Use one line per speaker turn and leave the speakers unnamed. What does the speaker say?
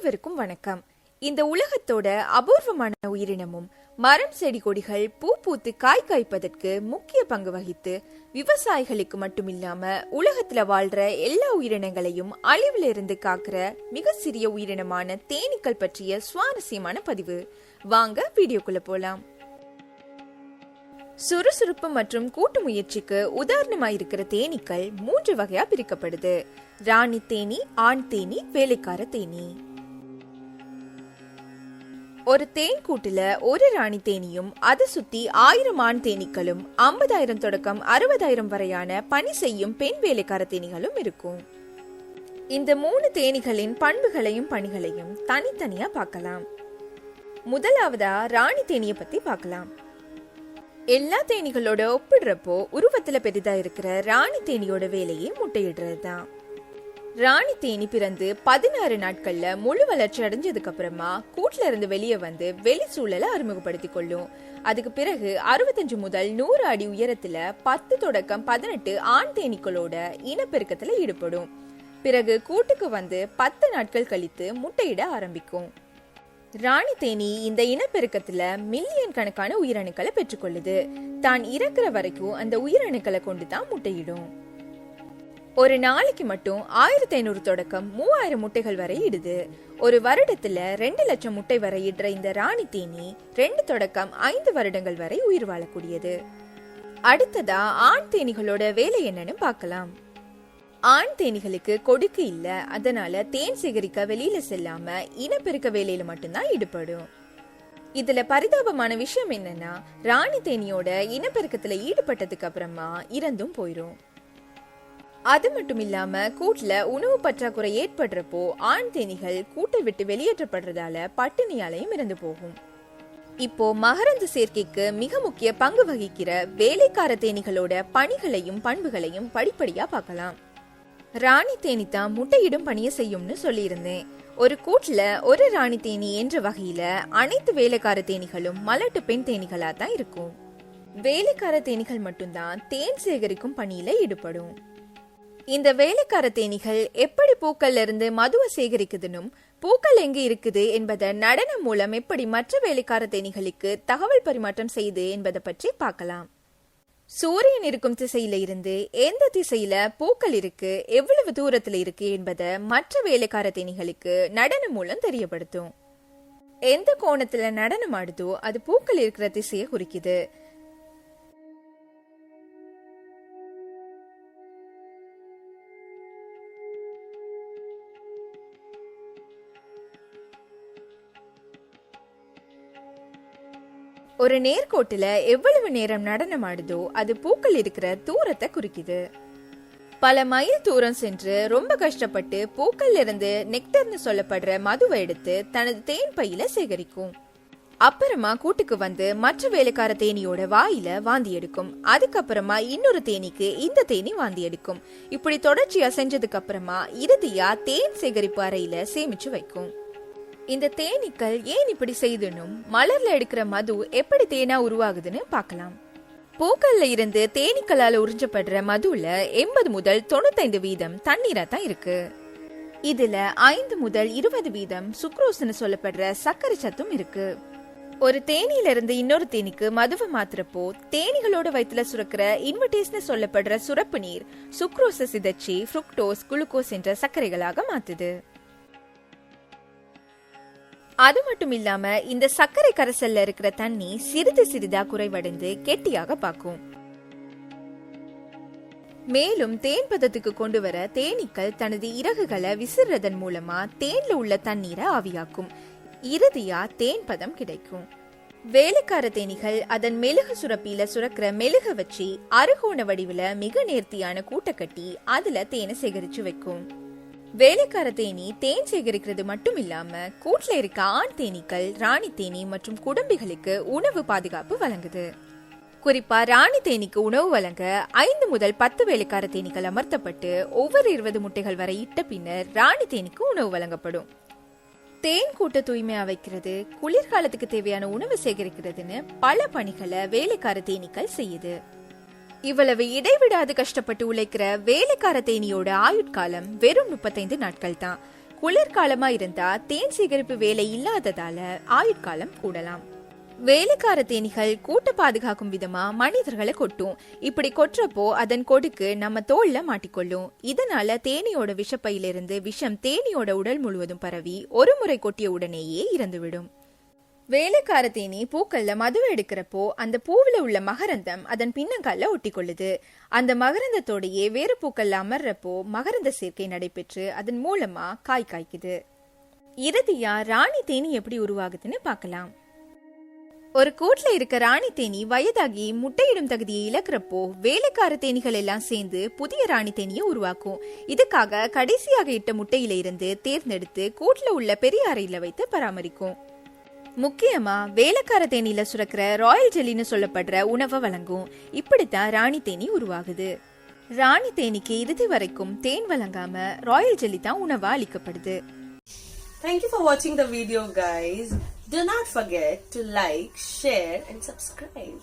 அனைவருக்கும் வணக்கம். இந்த உலகத்தோட அபூர்வமான உயிரினமும் மரம் செடி கொடிகள் பூ பூத்து காய் காய்ப்பதற்கு முக்கிய பங்கு வகித்து விவசாயிகளுக்கு மட்டுமில்லாம உலகத்துல வாழ்ற எல்லா உயிரினங்களையும் அழிவுல இருந்து காக்கிற மிக சிறிய உயிரினமான தேனீக்கள் பற்றிய சுவாரஸ்யமான பதிவு. வாங்க வீடியோக்குள்ள போலாம். சுறுசுறுப்பு மற்றும் கூட்டு முயற்சிக்கு உதாரணமாயிருக்கிற தேனீக்கள் மூன்று வகையா பிரிக்கப்படுது. ராணி தேனி ஆண் தேனி வேலைக்கார தேனி. ஒரு தேன் கூட்டுல ஒரு ராணி தேனியும் அதை சுத்தி ஆயிரம் ஆண் தேனீக்களும் ஐம்பதாயிரம் தொடக்கம் அறுபதாயிரம் வரையான பணி செய்யும் பெண் வேலைக்கார தேனிகளும் இருக்கும். இந்த மூணு தேனிகளின் பண்புகளையும் பணிகளையும் தனித்தனியா பார்க்கலாம். முதலாவதா ராணி தேனியை பத்தி பார்க்கலாம். எல்லா தேனிகளோட ஒப்பிடுறப்போ உருவத்துல பெரிதா இருக்கிற ராணி தேனியோட வேலையே முட்டையிடுறது தான் ராணி தேனி பிறந்து பதினாறு நாட்கள்ல முழு வளர்ச்சி அடைஞ்சதுக்கு அப்புறமா கூட்டுல இருந்து வெளியே வந்து வெளி சூழலை அறிமுகப்படுத்திக் கொள்ளும். அதுக்கு பிறகு அறுபத்தஞ்சு முதல் நூறு அடி உயரத்துல பத்து தொடக்கம் பதினெட்டு ஆண் தேனீக்களோட இனப்பெருக்கத்துல ஈடுபடும். பிறகு கூட்டுக்கு வந்து பத்து நாட்கள் கழித்து முட்டையிட ஆரம்பிக்கும். ராணி தேனி இந்த இனப்பெருக்கத்துல மில்லியன் கணக்கான உயிரணுக்களை பெற்றுக்கொள்ளுது. தான் இறக்குற வரைக்கும் அந்த உயிரணுக்களை கொண்டு தான் முட்டையிடும். ஒரு நாளைக்கு மட்டும் ஆயிரத்தி ஐநூறு தொடக்கம் மூவாயிரம் முட்டைகள் வரை இடுது. ஒரு வருடத்துல ரெண்டு லட்சம் முட்டை வரை இடுற இந்த ராணி தேனி ரெண்டு தொடக்கம் ஐந்து வருடங்கள் வரை உயிர் வாழக்கூடியது. அடுத்ததா ஆண் தேனிகளோட வேலை என்னன்னு பார்க்கலாம். ஆண் தேனிகளுக்கு கொடுக்கு இல்ல அதனால தேன் சேகரிக்க வெளியில செல்லாம இனப்பெருக்க வேலையில மட்டும்தான் ஈடுபடும். இதுல பரிதாபமான விஷயம் என்னன்னா ராணி தேனியோட இனப்பெருக்கத்துல ஈடுபட்டதுக்கு அப்புறமா இறந்தும் போயிரும். அது மட்டும் இல்லாம கூட்டுல உணவு பற்றாக்குறை ஏற்படுறப்போ ஆண் தேனிகள் கூட்டை விட்டு வெளியேற்றப்படுறதால பட்டினியாலையும் இறந்து போகும். இப்போ மகரந்த சேர்க்கைக்கு மிக முக்கிய பங்கு வகிக்கிற வேலைக்கார தேனிகளோட பணிகளையும் பண்புகளையும் படிப்படியா பார்க்கலாம். ராணி தேனி தான் முட்டையிடும் பணியை செய்யும்னு சொல்லியிருந்தேன். ஒரு கூட்டுல ஒரு ராணி தேனி என்ற வகையில அனைத்து வேலைக்கார தேனிகளும் மலட்டு பெண் தேனிகளா தான் இருக்கும். வேலைக்கார தேனிகள் மட்டும்தான் தேன் சேகரிக்கும் பணியில ஈடுபடும். இந்த வேலைக்கார தேனிகள் எப்படி பூக்கள்ல இருந்து மதுவை சேகரிக்குதுன்னும் பூக்கள் எங்கு இருக்குது என்பதை நடனம் மூலம் எப்படி மற்ற வேலைக்கார தேனிகளுக்கு தகவல் பரிமாற்றம் செய்து என்பதை பற்றி பார்க்கலாம். சூரியன் இருக்கும் திசையில இருந்து எந்த திசையில பூக்கள் இருக்கு எவ்வளவு தூரத்துல இருக்கு என்பதை மற்ற வேலைக்கார தேனிகளுக்கு நடனம் மூலம் தெரியப்படுத்தும். எந்த கோணத்துல நடனம் ஆடுதோ அது பூக்கள் இருக்கிற திசையை குறிக்குது. ஒரு நேர்கோட்டுல எவ்வளவு நேரம் நடனம் ஆடுதோ அது பூக்கள் இருக்கிற தூரத்தை குறிக்குது. பல மைல் தூரம் சென்று ரொம்ப கஷ்டப்பட்டு பூக்கள் இருந்து நெக்டர்னு சொல்லப்படுற மதுவை எடுத்து தனது தேன் பையில சேகரிக்கும். அப்புறமா கூட்டுக்கு வந்து மற்ற வேலைக்கார தேனியோட வாயில வாந்தி எடுக்கும். அதுக்கப்புறமா இன்னொரு தேனிக்கு இந்த தேனி வாந்தி எடுக்கும். இப்படி தொடர்ச்சியா செஞ்சதுக்கு அப்புறமா இறுதியா தேன் சேகரிப்பு அறையில சேமிச்சு வைக்கும். இந்த தேனீக்கள் ஏன் இப்படி செய்துனும் மலர்ல எடுக்கிற மது எப்படி தேனா உருவாகுதுன்னு பார்க்கலாம். பூக்கள்ல இருந்து தேனீக்களால் உறிஞ்சப்படுற மதுல எண்பது முதல் தொண்ணூத்தைந்து வீதம் தண்ணீரா தான் இருக்கு. இதுல ஐந்து முதல் இருபது வீதம் சுக்ரோஸ்னு சொல்லப்படுற சர்க்கரை சத்தும் இருக்கு. ஒரு தேனியில இருந்து இன்னொரு தேனிக்கு மதுவை மாத்துறப்போ தேனிகளோட வயிற்றுல சுரக்கிற இன்வெர்டேஸ்னு சொல்லப்படுற சுரப்பு நீர் சுக்ரோஸை சிதைச்சி ஃப்ருக்டோஸ் குளுக்கோஸ் என்ற சர்க்கரைகளாக மாத்துது. அது மட்டும் இல்லாம இந்த சர்க்கரை கரைசல்ல இருக்கிற தண்ணி சிறிது சிறிதா குறைவடைந்து கெட்டியாக பாக்கும். மேலும் தேன் பதத்துக்கு கொண்டு வர தேனீக்கள் தனது இறகுகளை விசிறதன் மூலமா தேன்ல உள்ள தண்ணீரை ஆவியாக்கும். இறுதியா தேன் பதம் கிடைக்கும். வேலைக்கார தேனிகள் அதன் மெழுகு சுரப்பியில சுரக்கிற மெழுக வச்சு அருகோண வடிவுல மிக நேர்த்தியான கூட்டை கட்டி அதுல தேனை சேகரிச்சு வைக்கும். வேலைக்கார தேனி தேன் சேகரிக்கிறது மட்டும் இல்லாம கூட்டுல இருக்க ஆண் தேனீக்கள் ராணி தேனி மற்றும் குடம்பிகளுக்கு உணவு பாதுகாப்பு வழங்குது. குறிப்பா ராணி தேனிக்கு உணவு வழங்க ஐந்து முதல் பத்து வேலைக்கார தேனீக்கள் அமர்த்தப்பட்டு ஒவ்வொரு இருபது முட்டைகள் வரை இட்ட பின்னர் ராணி தேனிக்கு உணவு வழங்கப்படும். தேன் கூட்ட தூய்மையா வைக்கிறது குளிர்காலத்துக்கு தேவையான உணவு சேகரிக்கிறதுன்னு பல பணிகளை வேலைக்கார தேனீக்கள் செய்யுது. இவ்வளவு இடைவிடாது கஷ்டப்பட்டு உழைக்கிற வேலைக்கார தேனியோட ஆயுட்காலம் வெறும் முப்பத்தைந்து நாட்கள் தான் குளிர்காலமா இருந்தா தேன் சேகரிப்பு வேலை இல்லாததால ஆயுட்காலம் கூடலாம். வேலைக்கார தேனிகள் கூட்ட பாதுகாக்கும் விதமா மனிதர்களை கொட்டும். இப்படி கொட்டுறப்போ அதன் கொடுக்கு நம்ம தோல்ல மாட்டிக்கொள்ளும். இதனால தேனியோட விஷப்பையிலிருந்து விஷம் தேனியோட உடல் முழுவதும் பரவி ஒரு முறை கொட்டிய உடனேயே இறந்துவிடும். வேலைக்கார தேனி பூக்கள்ல மது எடுக்கிறப்போ அந்த பூவுல உள்ள மகரந்தம் அதன் பின்னங்கால ஒட்டி கொள்ளுது அந்த மகரந்தத்தோடையே வேறு பூக்கள்ல அமர்றப்போ மகரந்த சேர்க்கை நடைபெற்று அதன் மூலமா காய் காய்க்குது. இறுதியா ராணி தேனி எப்படி உருவாகுதுன்னு பார்க்கலாம். ஒரு கூட்ல இருக்க ராணி தேனி வயதாகி முட்டையிடும் தகுதியை இழக்கிறப்போ வேலைக்கார தேனிகள் எல்லாம் சேர்ந்து புதிய ராணி தேனியை உருவாக்கும். இதுக்காக கடைசியாக இட்ட முட்டையில இருந்து தேர்ந்தெடுத்து கூட்ல உள்ள பெரிய அறையில வைத்து பராமரிக்கும். முக்கியமா வேலைக்கார தேனியில சுரக்கிற ராயல் ஜெல்லின்னு சொல்லப்படுற உணவை வழங்கும் இப்படித்தான் ராணி தேனி உருவாகுது ராணி தேனிக்கு இறுதி வரைக்கும் தேன் வழங்காம ராயல் ஜெல்லி தான் உணவா அளிக்கப்படுது
Thank you for watching the video guys. Do not forget to like, share and subscribe.